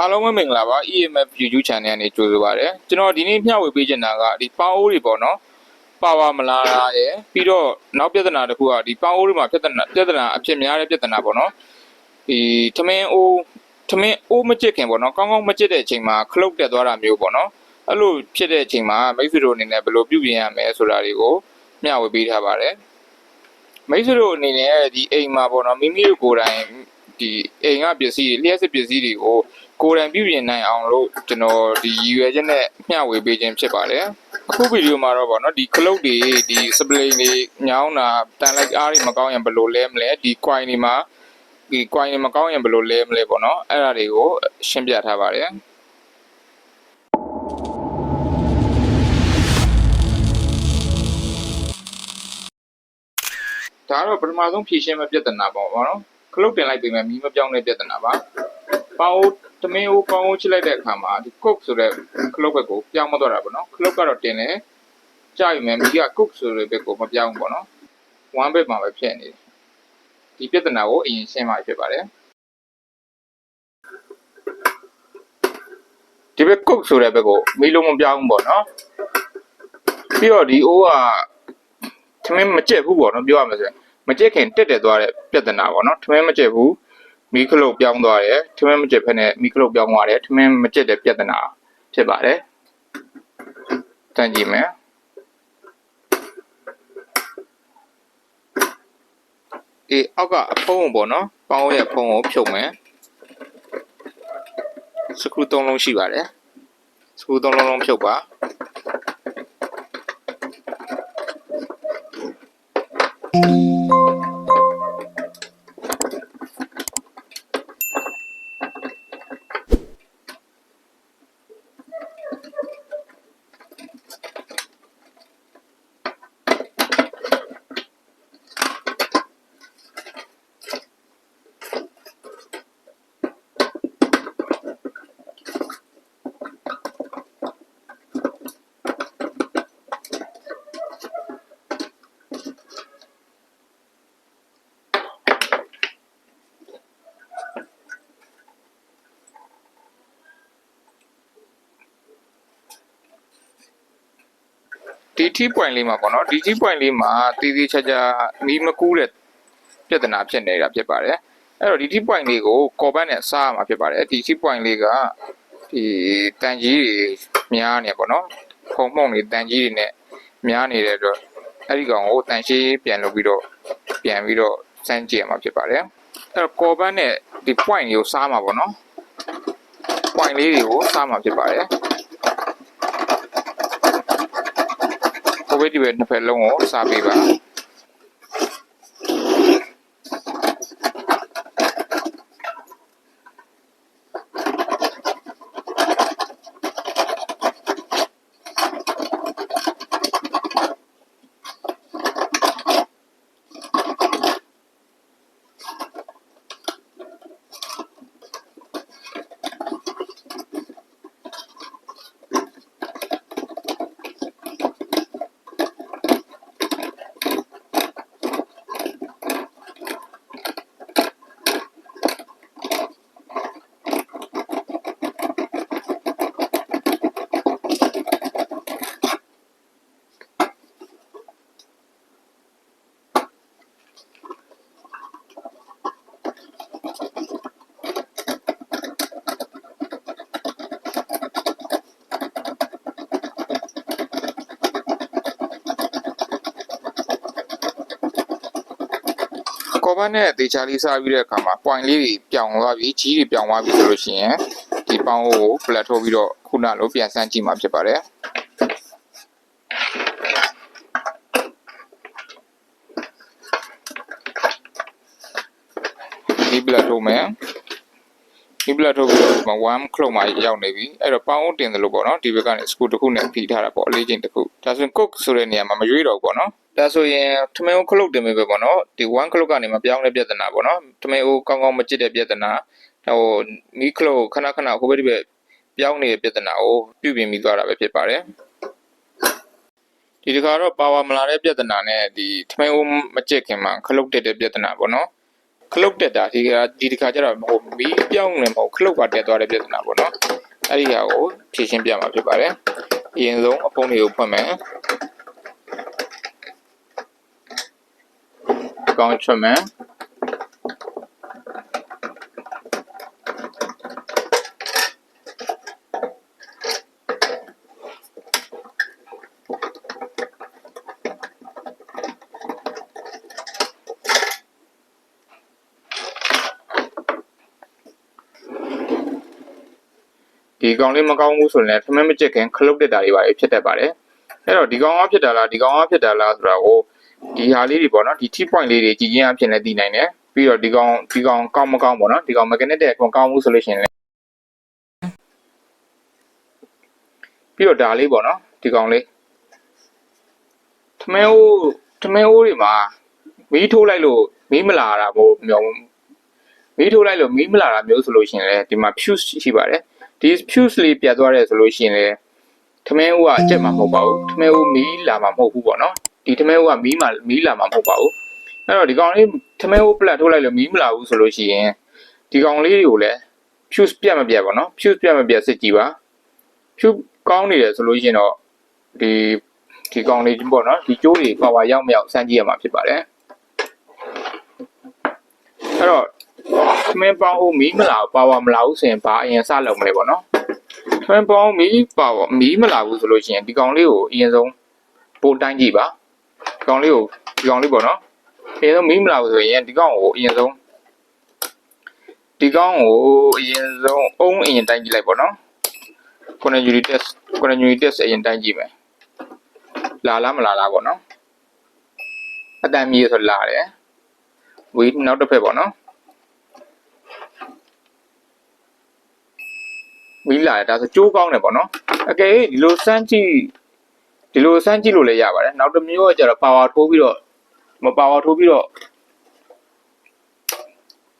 အားလုံးပဲမင်္ဂလာပါ EMF YouTube Channel ကနေကြိုဆိုပါရစေကျွန်တော်ဒီနေ့မျှဝေပေးချင်တာကဒီပေါင်းအိုးတွေပေါ့နော်ပါဝါမလာတာရယ်ပြီးတော့နောက်ပြဿနာတစ်ခုကဒီပေါင်းအိုးတွေမှာပြဿနာပြဿနာအဖြစ်များတဲ့ပြဿနာပေါ့နော်ဒီထမင်းအိုးထမင်းအိုးမကျစ်ခင်ပေါ့နော်ကောင်းကောင်းမကျစ်တဲ့အချိန်မှာခလုတ်တက်သွားတာမျိုးပေါ့နော်အဲ့လိုဖြစ်တဲ့အချိန်မှာမိတ်ဆွေတို့အနေနဲ့ဘယ်လိုပြုပြင်ရမလဲဆိုတာတွေကိုမျှဝေပေးထားပါတယ်မိတ်ဆွေတို့အနေနဲ့ဒီအိမ်မှာပေါ့နော်မိမိတို့ကိုယ်တိုင်ဒီအိမ်ကပစ္စည်းတွေလျှက်စစ်ပစ္စည်းတွေကို ကိုယ်တိုင်ပြုပြင်နိုင်အောင်လို့ကျွန်တော်ဒီရည်ရွယ်ချက်နဲ့မျှဝေပေးခြင်းဖြစ်ပါတယ်အခုဗီဒီယိုမှာတော့ဗောနော်ဒီကလုတ်တွေဒီစပလိန်တွေညောင်းတာတန်လိုက်အားတွေမကောင်းရင်ဘယ်လိုလဲမလဲဒီ coin တွေမှာဒီ coin တွေမကောင်းရင်ဘယ်လိုလဲမလဲပေါ့နော်အဲ့ဒါတွေကိုရှင်းပြထားပါတယ်ဒါကတော့ပထမဆုံးဖြည့်ရှင်းမဲ့ပြဿနာပေါ့ဗောနော်ခလုတ်တင်လိုက်ပေမဲ့မီးမပြောင်းတဲ့ပြဿနာပါပေါင်း တမင်းကိုပေါင်းကိုချစ်လိုက်တဲ့အခါမှာဒီ cook ဆိုတဲ့ခလုတ်ဘက်ကိုပြောင်းမသွားတာပေါ့နော်ခလုတ်ကတော့တင်တယ်ကြာပြီမယ်မိက cook ဆိုတဲ့ဘက်ကိုမပြောင်းဘူးပေါ့နော် one bit မှာပဲဖြစ်နေတယ်ဒီပြဿနာကိုအရင်ရှင်းမှဖြစ်ပါတယ်ဒီဘက် cook ဆိုတဲ့ဘက်ကိုမီးလုံးမပြောင်းဘူးပေါ့နော်ပြီးတော့ဒီအိုးကထမင်းမကျက်ဘူးပေါ့နော်ပြောရမယ်ဆိုရင်မကျက်ခင်တက်တက်သွားတဲ့ပြဿနာပေါ့နော်ထမင်းမကျက်ဘူး မီးခလုတ်ပြောင်းသွားတယ်ထမင်းမကျက်ဖက်နဲ့မီးခလုတ်ပြောင်းသွားတယ်ထမင်းမကျက်တဲ့ပြဿနာဖြစ်ပါတယ်တန်ကြည့်မယ်အေးအောက်ကအဖုံးပေါ့နော်ပေါင်းရဲ့ဖုံးကိုဖြုတ်မယ်စကရူသုံးလုံးရှိပါတယ်စကရူသုံးလုံးလုံးဖြုတ်ပါဒီ T point လေးမှာပေါ့နော်ဒီ T point လေးမှာတည်တည်ချာချာမီးမကူးတဲ့ပြဿနာဖြစ်နေတာဖြစ်ပါတယ်အဲ့တော့ဒီ T point လေးကိုကော်ပတ်နဲ့စားရမှာဖြစ်ပါတယ်ဒီ T point လေးကဒီတန်ကြီးတွေများနေပေါ့နော်ခုံမှုန့်တွေတန်ကြီးတွေနဲ့များနေတဲ့အတွက်အဲ့ဒီကောင်ကိုတန်ရှင်းပြန်လုပ်ပြီးတော့ပြန်ပြီးတော့စမ်းကြည့်ရမှာဖြစ်ပါတယ်အဲ့တော့ကော်ပတ်နဲ့ဒီ point တွေကိုစားမှာပေါ့နော် point လေးတွေကိုစားမှာဖြစ်ပါတယ် ကို ဝေးဒီဘက်နှစ်ဖက်လုံးကိုစားပေးပါ နဲ့တေချာလေးစားပြီးတဲ့အခါမှာ point လေးတွေပြောင်းသွားပြီကြီးတွေပြောင်းသွားပြီဆိုလို့ရှိရင်ဒီပေါင်းကိုပလက်ထိုးပြီးတော့ခုနလိုပြန်ဆန်းကြည့်မှာဖြစ်ပါတယ်ဒီပလက်ထိုးမယ်ဒီပလက်ထိုးပြီးတော့ဒီမှာ1 clock မှာရောက်နေပြီအဲ့တော့ပေါင်းတင်တယ်လို့ပေါ့နော်ဒီဘက်ကနေ screw တစ်ခုနဲ့ဖိထားတာပေါ့အလေးချိန်တစ်ခုဒါဆိုရင် cook ဆိုတဲ့နေရာမှာမရွေးတော့ဘူးပေါ့နော် ဒါဆိုရင်ထမင်းကိုခလုတ်တင်မယ်ပဲပေါ့နော်ဒီ1 clock ကနေမပြောင်းတဲ့ပြဿနာပေါ့နော်ထမင်းကိုကောင်းကောင်းမကြည့်တဲ့ပြဿနာဟိုမီးခလုတ်ခဏခဏဟိုဘက်ဒီဘက်ပြောင်းနေတဲ့ပြဿနာကိုပြုပြင်ပြီးသွားတာပဲဖြစ်ပါတယ်ဒီတခါတော့ပါဝါမလာတဲ့ပြဿနာနဲ့ဒီထမင်းကိုမကြည့်ခင်မှာခလုတ်တက်တဲ့ပြဿနာပေါ့နော်ခလုတ်တက်တာဒီကဒီတစ်ခါကျတော့ဟိုမီးပြောင်းနေမဟုတ်ခလုတ်ကတက်သွားတဲ့ပြဿနာပေါ့နော်အဲ့ဒီဟာကိုဖြေရှင်းပြမှာဖြစ်ပါတယ်အရင်ဆုံးအဖုံးတွေကိုဖွင့်မယ် ကောင်းချွတ်မယ်ဒီကောင်လေးမကောင်းဘူးဆိုရင်လည်းထမင်းမကြက်ခင်ခလုတ်တက်တာတွေပါဖြစ်တတ်ပါတယ်အဲ့တော့ဒီကောင်ကဖြစ်တာလားဒီကောင်ကဖြစ်တာလားဆိုတာကို ဒီဟာလေးတွေပေါ့နော်ဒီ T point လေးတွေကြည်ချင်းအဖြစ်နဲ့သိနိုင်တယ်ပြီးတော့ဒီကောင်ဒီကောင်ကောင်းမကောင်းပေါ့နော်ဒီကောင် mechanic တဲ့ကောင်ကောင်းဘူးဆိုလို့ရှိရင်လည်းပြီးတော့ဒါလေးပေါ့နော်ဒီကောင်လေးထမင်းအိုးထမင်းအိုးတွေမှာမီးထိုးလိုက်လို့မီးမလာတာမို့မျိုးမီးထိုးလိုက်လို့မီးမလာတာမျိုးဆိုလို့ရှိရင်လည်းဒီမှာ fuse ရှိပါတယ်ဒီ fuse လေးပြတ်သွားတယ်ဆိုလို့ရှိရင်လည်းထမင်းဦးကအကျက်မှာမဟုတ်ပါဘူးထမင်းဦးမီးလာမှာမဟုတ်ဘူးပေါ့နော် ဒီထမင်းဦးကမီးမှာမီးလာမှာမဟုတ်ပါဘူးအဲ့တော့ဒီကောင်လေးထမင်းဦးပလက်ထိုးလိုက်လို့မီးမလာဘူးဆိုလို့ရှိရင်ဒီကောင်လေးတွေကိုလည်း fuse ပြတ်မပြတ်ပေါ့နော် fuse ပြတ်မပြတ်စစ်ကြည့်ပါ fuse ကောင်းနေတယ်ဆိုလို့ရှိရင်တော့ဒီဒီကောင်လေးပေါ့နော်ဒီကျိုးတွေပါဝါရောက်မရောက်စမ်းကြည့်ရမှာဖြစ်ပါတယ်အဲ့တော့သမင်းပေါင်းဦးမီးမလာပါဝါမလာဘူးဆိုရင်ဘာအရင်စလုပ်မလဲပေါ့နော်သမင်းပေါင်းမီးပါဝါမီးမလာဘူးဆိုလို့ရှိရင်ဒီကောင်လေးကိုအရင်ဆုံးပို့တိုင်းကြည့်ပါဒီ ကောင်လေးကိုဒီကောင်လေးပေါ့နော်အရင်ဆုံးမီးမလာဘူးဆိုရင်ဒီကောင်ကိုအရင်ဆုံးဒီကောင်ကိုအရင်ဆုံးအုံးအရင်တိုင်းကြည့်လိုက်ပေါ့နော် continuity test continuity test အရင်တိုင်းကြည့်မယ်လာလားမလာလားပေါ့နော်အတန်မြေဆိုလာတယ်ဝေးနောက်တစ်ဖက်ပေါ့နော်မီးလာတယ်ဒါဆိုကြိုးကောင်းတယ်ပေါ့နော်အကယ်၍ဒီလိုစမ်းကြည့် ဒီလိုစမ်းကြည့်လို့လည်းရပါတယ်နောက်တစ်မျိုးကကျတော့ power ထိုးပြီးတော့မ power ထိုးပြီးတော့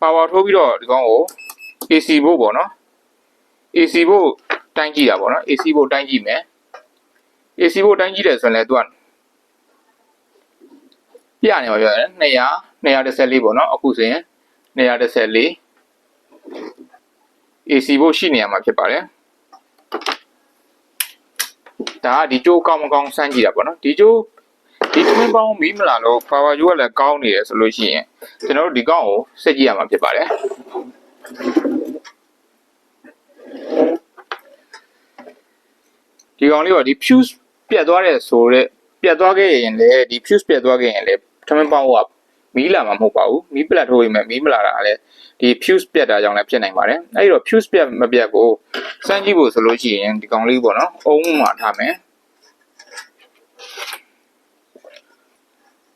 power ထိုးပြီးတော့ဒီကောင်ကို AC ဘို့ပေါ့နော် AC ဘို့တိုင်းကြည့်တာပေါ့နော် AC ဘို့တိုင်းကြည့်မယ် AC ဘို့တိုင်းကြည့်တယ်ဆိုရင်လည်းသူကပြနေမှာပြောတယ်200 214ပေါ့နော်အခုဆိုရင်214 AC ဖို့ရှိနေရမှာဖြစ်ပါတယ် ဒါကဒီကြိုးကောင်းမကောင်းစမ်းကြည့်တာပေါ့နော်ဒီကြိုးဒီတွင်းပေါင်းမီးမလာလို့ power ကြိုးကလည်းကောင်းနေတယ်ဆိုလို့ရှိရင်ကျွန်တော်တို့ဒီကောင်းကိုစက်ကြည့်ရမှာဖြစ်ပါတယ်ဒီကောင်လေးကဒီ fuse ပြတ်သွားတယ်ဆိုတော့ပြတ်သွားခဲ့ရင်လေဒီ fuse ပြတ်သွားခဲ့ရင်လေထမင်းပေါင်းက မီးလာမှာမဟုတ်ပါဘူးမီးပလက်ထိုးရင်မီးမလာတာလည်းဒီ fuse ပြတ်တာကြောင့်လည်းဖြစ်နိုင်ပါတယ်အဲဒီတော့ fuse ပြတ်မပြတ်ကိုစမ်းကြည့်ဖို့ဆိုလို့ရှိရင်ဒီကောင်လေးပေါ့နော်အုံးမှာထားမယ်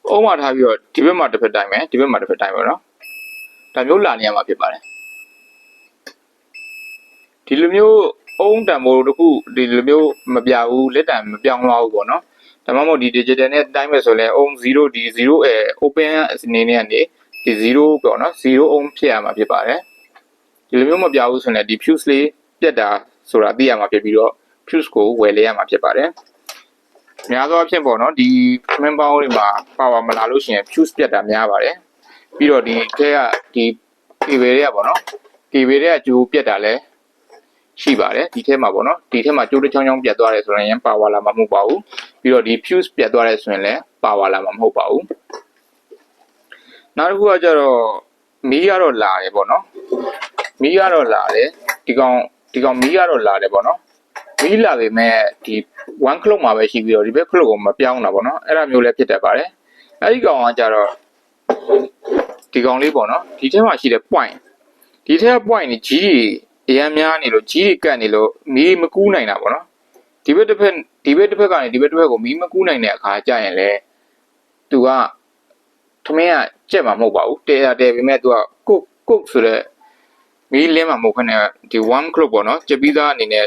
အုံးမှာထားပြီးတော့ဒီဘက်မှာတစ်ဖက်တိုင်းမယ်ဒီဘက်မှာတစ်ဖက်တိုင်းမယ်နော်ဒါမျိုးလာနေရမှာဖြစ်ပါတယ်ဒီလိုမျိုးအုံးတံမိုးတစ်ခုဒီလိုမျိုးမပြဘူးလက်တံမပြောင်းသွားဘူးပေါ့နော် ဒါမှမဟုတ်ဒီ digital နဲ့တိုင်းမယ်ဆိုရင်အုံး0ဒီ0အဲ open အနေနဲ့ကနေဒီ0ပေါ့နော်0 ohm ဖြစ်ရမှာဖြစ်ပါတယ်ဒီလိုမျိုးမပြဘူးဆိုရင်ဒီ fuse လေးပြတ်တာဆိုတာသိရမှာဖြစ်ပြီးတော့ fuse ကိုဝယ်လဲရမှာဖြစ်ပါတယ်များသောအားဖြင့်ပေါ့နော်ဒီ main power တွေမှာ power မလာလို့ရှိရင် fuse ပြတ်တာများပါတယ်ပြီးတော့ဒီထဲကဒီ cable တွေကပေါ့နော် cable တွေကကျိုးပြတ်တာလည်း ရှိပါတယ်ဒီထဲမှာပေါ့နော်ဒီထဲမှာကျိုးတစ်ချောင်းချောင်းပြတ်သွားတယ်ဆိုရင် power လာမှာမဟုတ်ပါဘူးပြီးတော့ဒီ fuse ပြတ်သွားတယ်ဆိုရင်လည်း power လာမှာမဟုတ်ပါဘူးနောက်တစ်ခုကကျတော့မီးကတော့လာတယ်ပေါ့နော်မီးကတော့လာတယ်ဒီကောင်ဒီကောင်မီးကတော့လာတယ်ပေါ့နော်မီးလာပေမဲ့ဒီ one clock မှာပဲရှိပြီးတော့ဒီဘက် clock ကိုမပြောင်းတာပေါ့နော်အဲ့ဒါမျိုးလည်းဖြစ်တတ်ပါတယ်အဲ့ဒီကောင်ကကျတော့ဒီကောင်လေးပေါ့နော်ဒီထဲမှာရှိတဲ့ point ဒီထဲက point ကြီးကြီး အရန်များနေလို့ကြီးကြီးကတ်နေလို့မီးမကူးနိုင်တာပေါ့နော်ဒီဘက်တစ်ဖက်ဒီဘက်တစ်ဖက်ကနေဒီဘက်တစ်ဖက်ကိုမီးမကူးနိုင်တဲ့အခါကျရင်လေသူကထမင်းကကြက်မှာမဟုတ်ပါဘူးတဲရတဲပေမဲ့သူကကုတ်ကုတ်ဆိုတဲ့မီးလင်းမှာမဟုတ်ခနဲ့ဒီ one clock ပေါ့နော်ကြက်ပြီးသားအနေနဲ့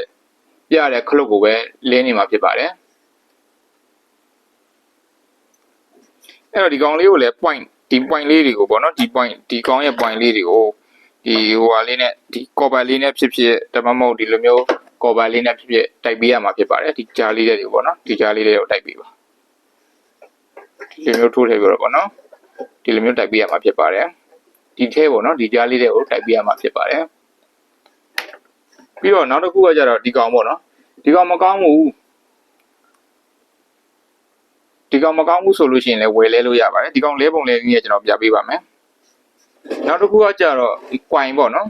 ပြတဲ့ clock ကိုပဲလင်းနေမှာဖြစ်ပါတယ်အဲ့တော့ဒီကောင်လေးကိုလည်း point ဒီ point လေးတွေကိုပေါ့နော်ဒီ point ဒီကောင်ရဲ့ point လေးတွေကို ဒီဟိုဟာလေးနဲ့ဒီ cover လေးနဲ့ဖြစ်ဖြစ်ဒါမှမဟုတ်ဒီလိုမျိုး cover လေးနဲ့ဖြစ်ဖြစ်တိုက်ပေးရမှာဖြစ်ပါတယ်ဒီကြားလေးတွေပေါ့နော်ဒီကြားလေးတွေကိုတိုက်ပေးပါဒီလိုမျိုးထိုးထည့်ပြီးတော့ပေါ့နော်ဒီလိုမျိုးတိုက်ပေးရမှာဖြစ်ပါတယ်ဒီထဲပေါ့နော်ဒီကြားလေးတွေကိုတိုက်ပြရမှာဖြစ်ပါတယ်ပြီးတော့နောက်တစ်ခုကကြတော့ဒီကောင်ပေါ့နော်ဒီကောင်မကောင်းဘူးဒီကောင်မကောင်းဘူးဆိုလို့ရှိရင်လည်းဝယ်လဲလို့ရပါတယ်ဒီကောင်လဲပုံလဲနည်းနဲ့ကျွန်တော်ပြပေးပါမယ် နောက်တစ်ခုကကြတော့ဒီ coin ပေါ့နော်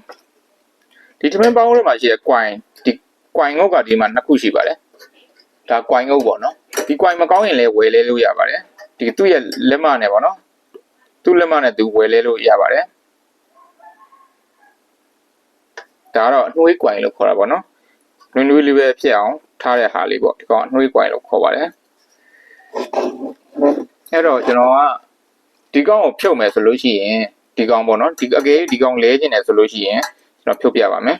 ဒီထမင်းပေါင်းထဲမှာရှိတဲ့ coin ဒီ coin ငုတ်ကဒီမှာနှစ်ခုရှိပါတယ်ဒါ coin ငုတ်ပေါ့နော်ဒီ coin မကောင်းရင်လည်းဝယ်လဲလို့ရပါတယ်ဒီသူ့ရဲ့လက်မနဲ့ပေါ့နော်သူ့လက်မနဲ့သူဝယ်လဲလို့ရပါတယ်ဒါကတော့အနှွေး coin လို့ခေါ်တာပေါ့နော်နွေးနွေးလေးပဲဖြစ်အောင်ထားတဲ့ဟာလေးပေါ့ဒီကောင်အနှွေး coin လို့ခေါ်ပါတယ်အဲ့တော့ကျွန်တော်ကဒီကောင်ကိုဖြုတ်မယ်ဆိုလို့ရှိရင် ဒီကောင်ပေါ့နော်ဒီအကေဒီကောင်လဲခြင်းတယ်ဆိုလို့ရှိရင်ကျွန်တော်ဖြုတ်ပြပါမယ်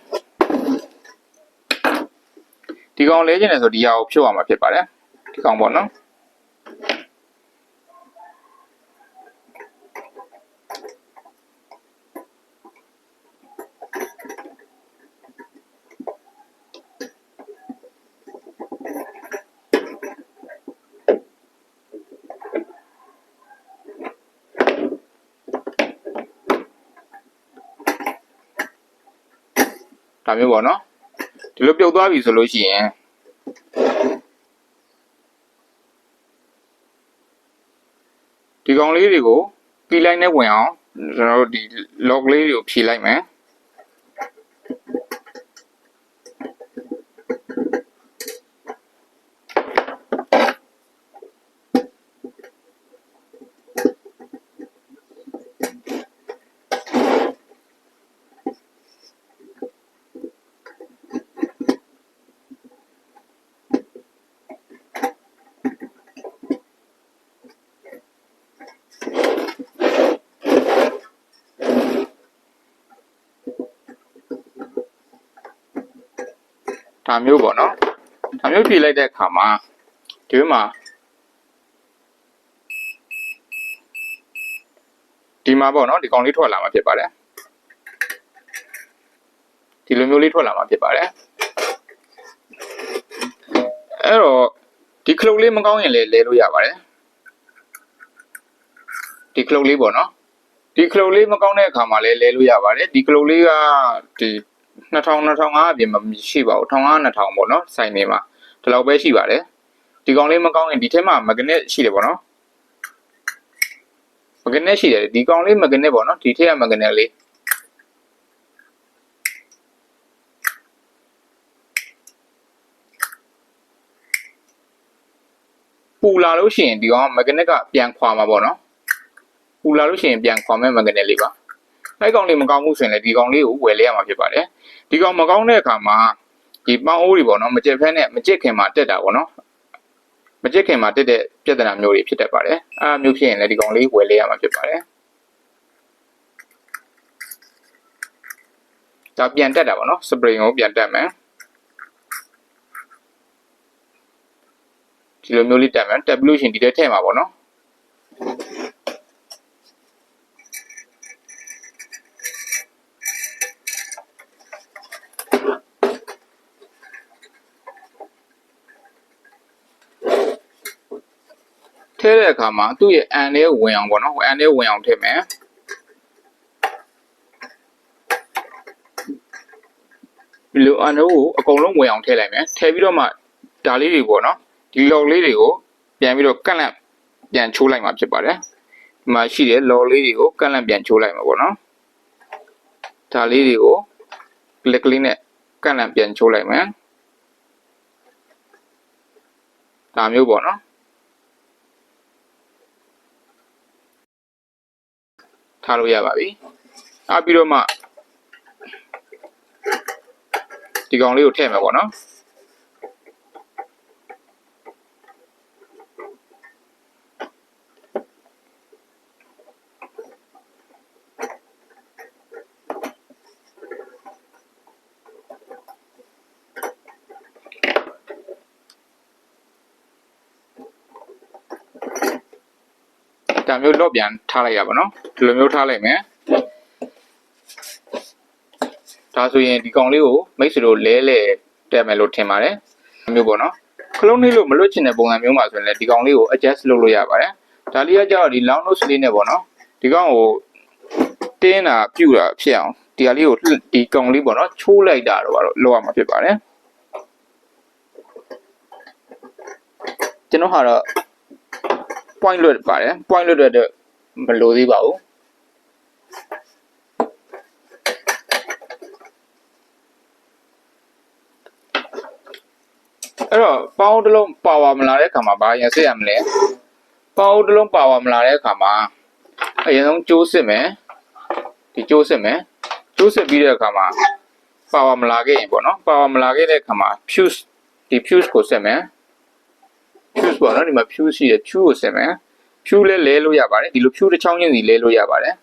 ဒီကောင်လဲခြင်းတယ်ဆိုဒီဟာကိုဖြုတ်ရမှာဖြစ်ပါတယ်ဒီကောင်ပေါ့နော် ဒါမျိုးပေါ့နော်ဒီလိုပြုတ်သွားပြီဆိုလို့ရှိရင်ဒီကောင်လေးတွေကိုပြီးလိုက်နဲ့ဝင်အောင်ကျွန်တော်တို့ဒီ log လေးတွေကိုဖြည့်လိုက်မယ် ဒါမျိုးပေါ့နော်ဒါမျိုးဖြည့်လိုက်တဲ့အခါမှာဒီမှာဒီမှာပေါ့နော်ဒီကောင်လေးထွက်လာမှာဖြစ်ပါတယ်ဒီလိုမျိုးလေးထွက်လာမှာဖြစ်ပါတယ်အဲ့တော့ဒီခလုတ်လေးမကောင်းရင်လည်းလဲလို့ရပါတယ်ဒီခလုတ်လေးပေါ့နော်ဒီခလုတ်လေးမကောင်းတဲ့အခါမှာလည်းလဲလို့ရပါတယ်ဒီခလုတ်လေးကဒီ 2000 2005အပြင်မှာမရှိပါဘူး1500 2000ပေါ့နော်စိုင်နေမှာဒီလောက်ပဲရှိပါတယ်ဒီကောင်လေးမကောင်းရင်ဒီထဲမှာမဂနစ်ရှိတယ်ပေါ့နော်မဂနစ်ရှိတယ်ဒီကောင်လေးမဂနစ်ပေါ့နော်ဒီထဲကမဂနစ်လေးပူလာလို့ရှိရင်ဒီကောင်ကမဂနစ်ကပြန်ခွာမှာပေါ့နော်ပူလာလို့ရှိရင်ပြန်ခွာမဲ့မဂနစ်လေးပါ အဲ့ကောင်လေးမကောင်းဘူးဆိုရင်လည်းဒီကောင်လေးကိုဝယ်လဲရမှာဖြစ်ပါတယ်ဒီကောင်မကောင်းတဲ့အခါမှာဒီပေါင်းအိုးတွေပေါ့နော်မကြက်ဖဲနဲ့မကြက်ခင်မှာတက်တာပေါ့နော်မကြက်ခင်မှာတက်တဲ့ပြဿနာမျိုးတွေဖြစ်တတ်ပါတယ်အဲအမျိုးဖြစ်ရင်လည်းဒီကောင်လေးဝယ်လဲရမှာဖြစ်ပါတယ်ဒါပြန်တက်တာပေါ့နော်စပရင်ကိုပြန်တက်မယ်ဒီလိုမျိုးလေးတက်မယ်တက်ပြီးလို့ရှိရင်ဒီထဲထည့်မှာပေါ့နော် ထဲတဲ့အခါမှာသူ့ရဲ့အန်လေးဝင်အောင်ပေါ့နော်အန်လေးဝင်အောင်ထည့်မယ်ဒီလိုအန်လေးကိုအကုန်လုံးဝင်အောင်ထည့်လိုက်မယ်ထည့်ပြီးတော့မှဒါလေးတွေပေါ့နော်ဒီလော်လေးတွေကိုပြန်ပြီးတော့ကန့်လန့်ပြန်ချိုးလိုက်မှာဖြစ်ပါတယ်ဒီမှာရှိတဲ့လော်လေးတွေကိုကန့်လန့်ပြန်ချိုးလိုက်မှာပေါ့နော်ဒါလေးတွေကိုကလစ်ကလေးနဲ့ကန့်လန့်ပြန်ချိုးလိုက်မယ်ဒါမျိုးပေါ့နော် ထားလို့ရပါပြီ။အားပြီးတော့မှဒီကောင်လေးကိုထည့်မယ်ပေါ့နော်။ မျိုးလော့ပြန်ထားလိုက်ရပါတော့။ဒီလိုမျိုးထားလိုက်မယ်။ဒါဆိုရင်ဒီကောင်လေးကိုမိတ်ဆွေတို့လဲလဲတက်မယ်လို့ထင်ပါတယ်။ဒါမျိုးပေါ့နော်။ခလုံးလေးလို့မလွတ်ချင်တဲ့ပုံစံမျိုးမှာဆိုရင်လည်းဒီကောင်လေးကို adjust လုပ်လို့ရပါတယ်။ဒါလေးကကြတော့ဒီ long nose လေးနဲ့ပေါ့နော်။ဒီကောင်ကိုတတင်းတာပြူတာဖြစ်အောင်ဒီဟာလေးကိုလှဒီကောင်လေးပေါ့နော်ချိုးလိုက်တာတော့ဘာလို့လောက်ရမှာဖြစ်ပါတယ်ကျွန်တော်ဟာတော့ point လွတ်ပါတယ် point လွတ်တဲ့မလိုသေးပါဘူးအဲ့တော့ပေါင်းတစ်လုံးပါဝါမလာတဲ့ခါမှာဘာရင်စစ်ရမလဲပေါင်းတစ်လုံးပါဝါမလာတဲ့ခါမှာအရင်ဆုံးကျိုးစစ်မယ်ဒီကျိုးစစ်မယ်ကျိုးစစ်ပြီးတဲ့အခါမှာပါဝါမလာခဲ့ရင်ပေါ့နော်ပါဝါမလာခဲ့တဲ့အခါမှာ fuse ဒီ fuse ကိုစစ်မယ် fuse ပေါ့နော်ဒီမှာ fuse ရှိတယ် fuse ကိုစစ်မယ် fuse လဲလဲလို့ရပါတယ်ဒီလို fuse တစ်ချောင်းချင်းစီလဲလို့ရပါတယ်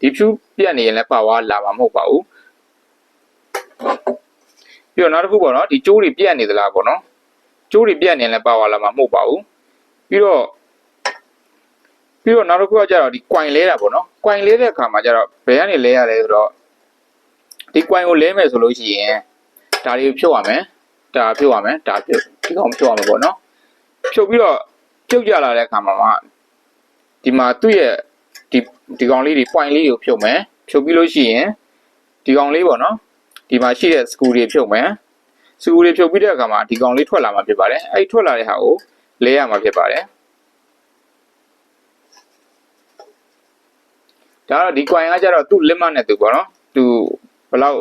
ဒီ fuse ပြတ်နေရင်လည်းပါဝါလာမှာမဟုတ်ပါဘူးပြီးတော့နောက်တစ်ခုပေါ့နော်ဒီကျိုးတွေပြတ်နေသလားပေါ့နော်ကျိုးတွေပြတ်နေရင်လည်းပါဝါလာမှာမဟုတ်ပါဘူးပြီးတော့ပြီးတော့နောက်တစ်ခုကကျတော့ဒီ coin လဲတာပေါ့နော် coin လဲတဲ့အခါမှာကျတော့ဘယ်ကနေလဲရလဲဆိုတော့ဒီ coin ကိုလဲမယ်ဆိုလို့ရှိရင်ဒါတွေကိုဖြုတ်ရမယ်ဒါဖြုတ်ရမယ်ဒါဖြုတ်ဒီကောင်ဖြုတ်ရမှာပေါ့နော် ဖြုတ်ပြီးတော့ပြုတ်ကြလာတဲ့အခါမှာမှဒီမှာသူ့ရဲ့ဒီဒီကောင်လေးတွေ point လေးကိုဖြုတ်မယ်ဖြုတ်ပြီးလို့ရှိရင်ဒီကောင်လေးပေါ့နော်ဒီမှာရှိတဲ့ screw တွေဖြုတ်မယ် screw တွေဖြုတ်ပြီးတဲ့အခါမှာဒီကောင်လေးထွက်လာမှာဖြစ်ပါတယ်အဲ့ဒီထွက်လာတဲ့ဟာကိုလဲရမှာဖြစ်ပါတယ်ဒါတော့ဒီ coin ကကြတော့သူ့ limit နဲ့သူပေါ့နော်သူဘယ်လောက်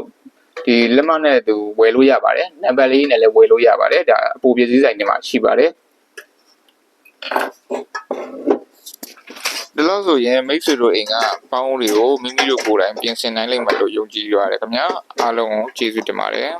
ဒီ limit နဲ့သူဝယ်လို့ရပါတယ်နံပါတ်လေးနဲ့လည်းဝယ်လို့ရပါတယ်ဒါအပူပစ္စည်းဆိုင်တွေမှာရှိပါတယ် ဒီလောက်ဆိုရင်မိတ်ဆွေတို့အိမ်ကပေါင်းတွေကိုမိမိတို့ကိုယ်တိုင်ပြင်ဆင်နိုင်လိမ့်မယ်လို့ယုံကြည်ရတယ်ခင်ဗျာအားလုံးကိုကျေးဇူးတင်ပါတယ်